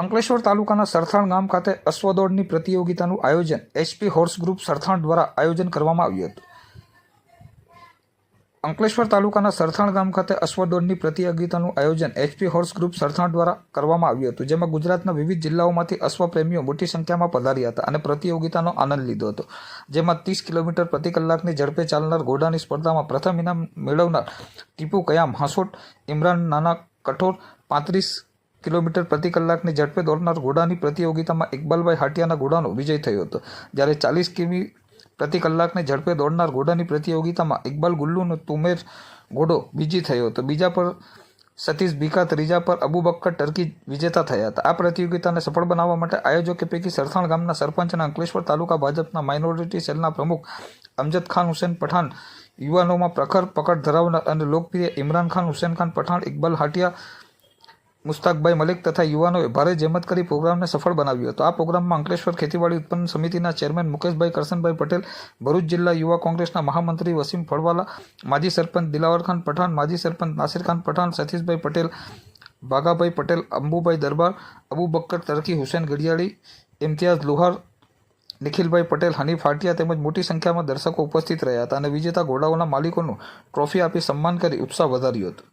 અંકલેશ્વર તાલુકાના સરથાણ ગામ ખાતે અશ્વદોડની પ્રતિયોગિતાનું આયોજન એચપી હોર્સ ગ્રુપ સરથાણ દ્વારા આયોજન કરવામાં આવ્યું હતું. અંકલેશ્વર તાલુકાના સરથાણ ગામ ખાતે અશ્વદોડની પ્રતિયોગિતાનું આયોજન એચપી હોર્સ ગ્રુપ સરથાણ દ્વારા કરવામાં આવ્યું હતું, જેમાં ગુજરાતના વિવિધ જિલ્લાઓમાંથી અશ્વપ્રેમીઓ મોટી સંખ્યામાં પધાર્યા હતા અને પ્રતિયોગિતાનો આનંદ લીધો હતો, જેમાં ત્રીસ કિલોમીટર પ્રતિ કલાકની ઝડપે ચાલનાર ઘોડાની સ્પર્ધામાં પ્રથમ ઇનામ મેળવનાર ટીપુ કયામ હાંસોટ, ઇમરાન નાના કઠોર, પાંત્રીસ કિલોમીટર પ્રતિ કલાકની ઝડપે દોડનાર ઘોડાની પ્રતિયોગિતામાં ઇકબાલભાઈ હાટિયાના ઘોડાનો વિજય થયો હતો. જ્યારે ચાલીસ કિમી પ્રતિ કલાકની ઝડપે દોડનાર ઘોડાની પ્રતિયોગિતામાં ઇકબાલ ગુલ્લુનો તુમેર ઘોડો બીજી થયો હતો. બીજા પર સતીશ ભીખા ત્રીજા પર અબુબક્કર ટર્કી વિજેતા થયા હતા. આ પ્રતિયોગિતાને સફળ બનાવવા માટે આયોજકો પૈકી સરથાણ ગામના સરપંચ અને અંકલેશ્વર તાલુકા ભાજપના માઇનોરિટી સેલના પ્રમુખ અમજદ ખાન, હુસેન પઠાણ યુવાનોમાં પ્રખર પકડ ધરાવનાર અને લોકપ્રિય ઇમરાન ખાન, હુસેન ખાન પઠાણ, ઇકબાલ હાટિયા મુસ્તાકભાઈ મલિક તથા યુવાનોએ ભારે જહેમત કરી પ્રોગ્રામને સફળ બનાવ્યો હતો. આ પ્રોગ્રામમાં અંકલેશ્વર ખેતીવાડી ઉત્પન્ન સમિતિના ચેરમેન મુકેશભાઈ કરશનભાઈ પટેલ, ભરૂચ જિલ્લા યુવા કોંગ્રેસના મહામંત્રી વસીમ ફળવાલા, માજી સરપંચ દિલાવર ખાન પઠાણ, માજી સરપંચ નાસિર ખાન પઠાણ, સતીશભાઈ પટેલ ભાગાભાઈ પટેલ, અંબુભાઈ દરબાર, અબુ બક્કર તરકી હુસેન ગડિયાળી ઇમ્તિયાઝ લુહાર, નિખિલભાઈ પટેલ, હનીફ ફાટિયા તેમજ મોટી સંખ્યામાં દર્શકો ઉપસ્થિત રહ્યા હતા અને વિજેતા ઘોડાઓના માલિકોનું ટ્રોફી આપી સન્માન કરી ઉત્સાહ વધાર્યો હતો.